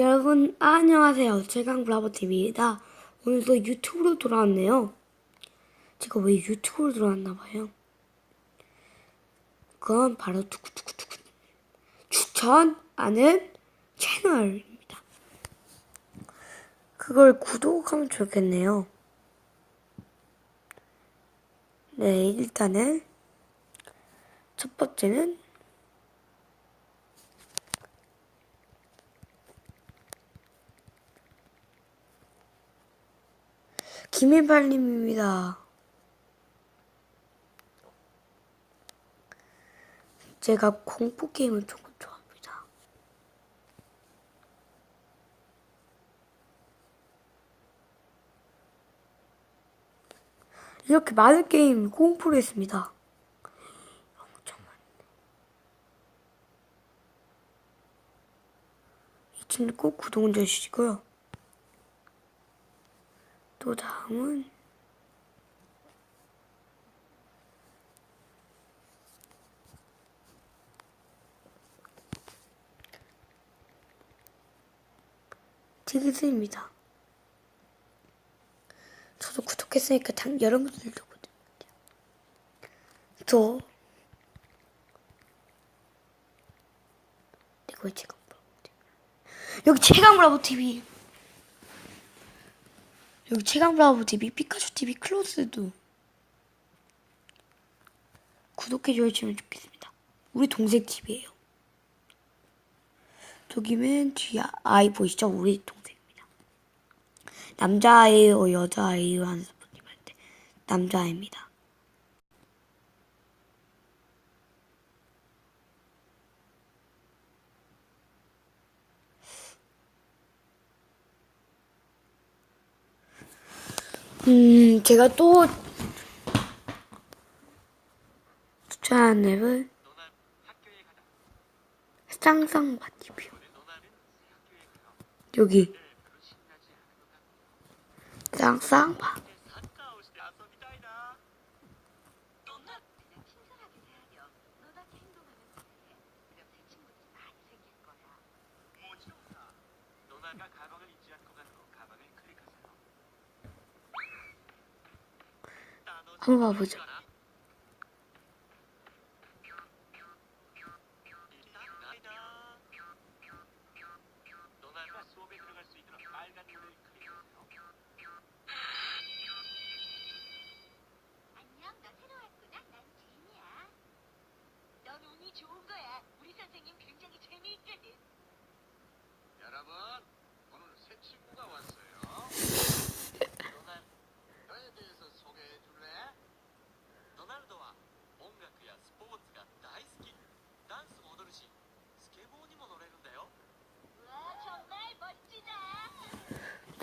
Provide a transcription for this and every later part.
여러분 안녕하세요. 최강 브라보TV입니다. 오늘도 유튜브로 돌아왔네요. 제가 왜 유튜브로 돌아왔나 봐요. 그건 바로 두구두구두구 추천하는 채널입니다. 그걸 구독하면 좋겠네요. 네, 일단은 첫 번째는 김인팔님입니다. 제가 공포 게임을 조금 좋아합니다. 이렇게 많은 게임 공포를 했습니다. 엄청 많네. 이 친구 꼭 구독 좀 해주시고요. 또 다음은 디그스입니다. 저도 구독했으니까 당 여러분들도 구독. 저 최강 브라보 TV 여기 최강 브라보 TV 여기 최강 브라보 TV 피카츄 TV 클로스도 구독해 주시면 좋겠습니다. 우리 동생 TV예요. 저기 맨 뒤에 아이 보이시죠? 우리 동생입니다. 남자아이요, 여자아이요 하는 분님 할때 남자아이입니다. 음, 제가 또 추천한 앱은 쌍쌍바 TV요. 여기 쌍쌍바. 넌 운이 좋은 거야. 우리 선생님 굉장히 재미있거든. 여러분,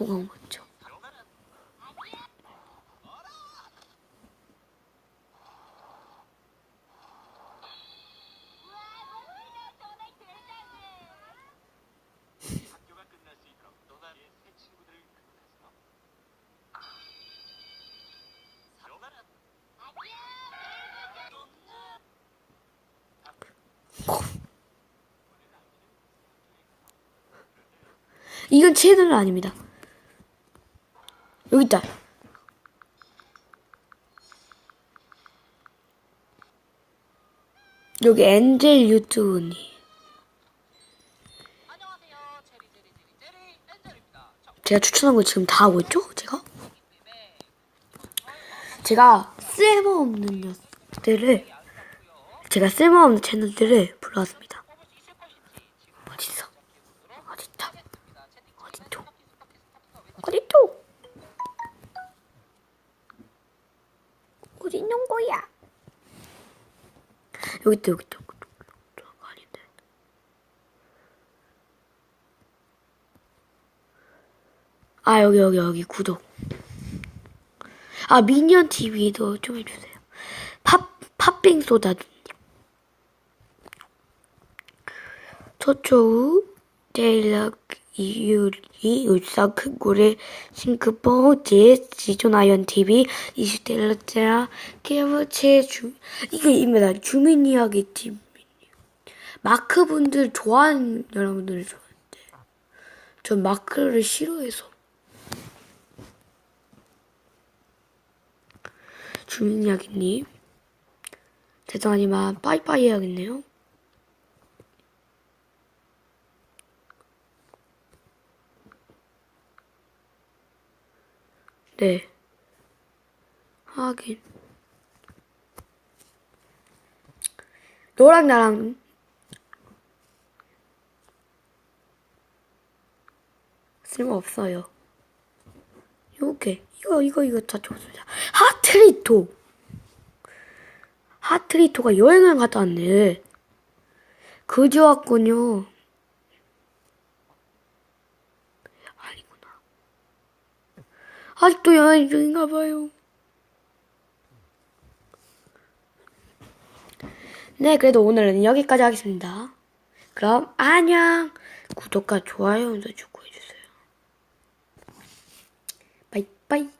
는 아니야. 이건 채널 아닙니다. 있다. 여기 엔젤 유튜브니. 제가 추천한 거 지금 다 하고 있죠? 제가? 제가 쓸모없는 녀석들을 제가 쓸모없는 채널들을 불러왔습니다. 뽑을 수 있을 것인지 지금 어딨어? 어딨다? 하겠습니다. 채팅창에 어딨죠? 스파키 스파키 스파키가 외쳐 어딨죠? 어디 있는 거야? 여기 있다 여기 있다 아닌데 아 여기 여기 여기 구독. 아 미니언 TV도 좀 해주세요. 팝 팝빙 소다주님. 초초우 제일락 이유리 울산 큰고래 싱크포 제 지존아연 TV 이슈텔라테라 케브체 주 이게 입니다 주민 이야기 팀 마크 분들 좋아하는 여러분들 좋아하는데 전 마크를 싫어해서. 주민 이야기님. 죄송하지만 빠이빠이 해야겠네요. 네. 하긴. 너랑 나랑 쓸모없어요. 요게 이거 이거 이거 다 좋습니다. 하트리토 하트리토가 여행을 갔다 왔네. 그지 왔군요. 아니구나. 아직도 여행 중인가 봐요. 네, 그래도 오늘은 여기까지 하겠습니다. 그럼 안녕. 구독과 좋아요 눌러주고 해주세요. 빠이빠이.